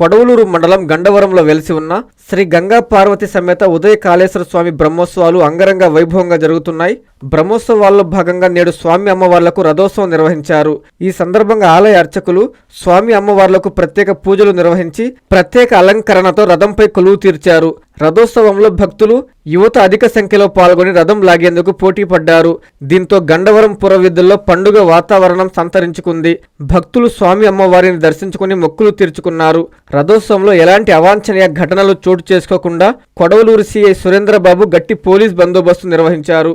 కొడవలూరు మండలం గండవరంలో వెలిసి ఉన్న శ్రీ గంగా పార్వతి సమేత ఉదయ కాళేశ్వర స్వామి బ్రహ్మోత్సవాలు అంగరంగ వైభవంగా జరుగుతున్నాయి. బ్రహ్మోత్సవాల్లో భాగంగా నేడు స్వామి అమ్మవార్లకు రథోత్సవం నిర్వహించారు. ఈ సందర్భంగా ఆలయ అర్చకులు స్వామి అమ్మవార్లకు ప్రత్యేక పూజలు నిర్వహించి ప్రత్యేక అలంకరణతో రథంపై కొలువు తీర్చారు. రథోత్సవంలో భక్తులు యువత అధిక సంఖ్యలో పాల్గొని రథం లాగేందుకు పోటీ పడ్డారు. దీంతో గండవరం పురవీధుల్లో పండుగ వాతావరణం సంతరించుకుంది. భక్తులు స్వామి అమ్మవారిని దర్శించుకుని మొక్కులు తీర్చుకున్నారు. రథోత్సవంలో ఎలాంటి అవాంఛనీయ ఘటనలు చోటు చేసుకోకుండా కొడవలూరు సీఐ సురేంద్రబాబు గట్టి పోలీస్ బందోబస్తు నిర్వహించారు.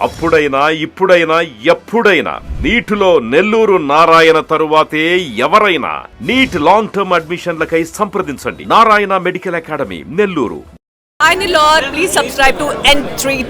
అప్పుడైనా ఇప్పుడైనా ఎప్పుడైనా నీటిలో నెల్లూరు నారాయణ తరువాతే ఎవరైనా నీట్ లాంగ్ టర్మ్ అడ్మిషన్లకై సంప్రదించండి. Narayana medical academy Nellore. I Nilor, please subscribe to N3